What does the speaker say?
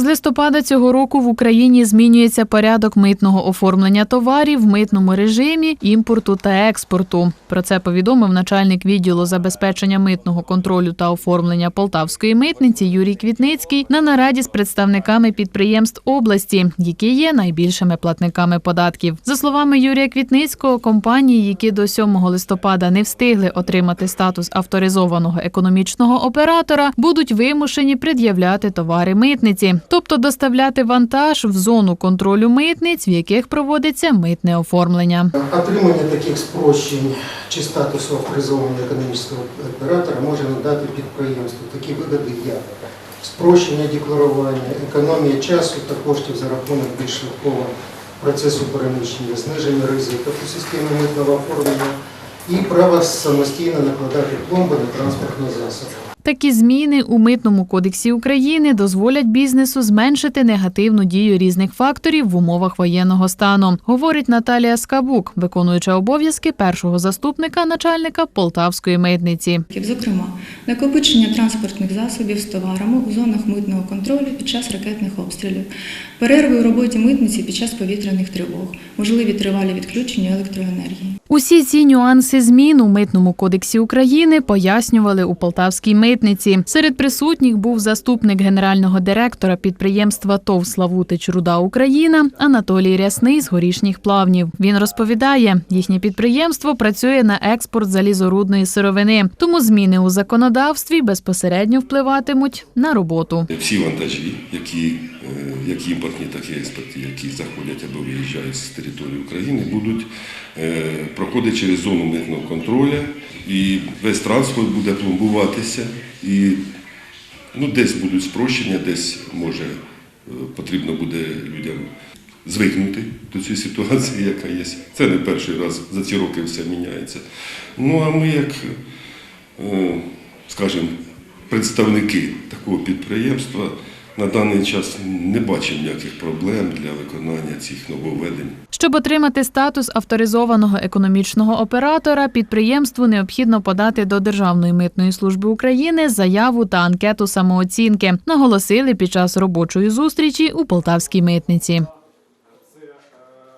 З листопада цього року в Україні змінюється порядок митного оформлення товарів в митному режимі імпорту та експорту. Про це повідомив начальник відділу забезпечення митного контролю та оформлення Полтавської митниці Юрій Квітницький на нараді з представниками підприємств області, які є найбільшими платниками податків. За словами Юрія Квітницького, компанії, які до 7 листопада не встигли отримати статус авторизованого економічного оператора, будуть вимушені пред'являти товари митниці, тобто доставляти вантаж в зону контролю митниць, в яких проводиться митне оформлення. Отримання таких спрощень чи статусу авторизованого економічного оператора може надати підприємству такі вигоди, як спрощення декларування, економія часу та коштів за рахунок більш швидкого процесу переміщення, зниження ризику у системі митного оформлення і право самостійно накладати пломби на транспортні засоби. Такі зміни у митному кодексі України дозволять бізнесу зменшити негативну дію різних факторів в умовах воєнного стану, говорить Наталія Скабук, виконуюча обов'язки першого заступника начальника Полтавської митниці. Зокрема, накопичення транспортних засобів з товарами у зонах митного контролю під час ракетних обстрілів, перерви у роботі митниці під час повітряних тривог, можливі тривалі відключення електроенергії. Усі ці нюанси змін у митному кодексі України пояснювали у Полтавській митниці. Серед присутніх був заступник генерального директора підприємства ТОВ Славутич Руда Україна Анатолій Рясний з горішніх плавнів. Він розповідає, їхнє підприємство працює на експорт залізорудної сировини, тому зміни у законодавстві безпосередньо впливатимуть на роботу. Всі вантажі, які як імпортні, так і експортні, які заходять або виїжджають з території України, будуть е, проходити через зону митного контролю, і весь транспорт буде пломбуватися, і ну, десь будуть спрощення, десь може е, потрібно буде людям звикнути до цієї ситуації, яка є. Це не перший раз, за ці роки все міняється. Ну а ми, як, е, скажімо, представники такого підприємства на даний час не бачимо ніяких проблем для виконання цих нововведень. Щоб отримати статус авторизованого економічного оператора, підприємству необхідно подати до Державної митної служби України заяву та анкету самооцінки, наголосили під час робочої зустрічі у Полтавській митниці.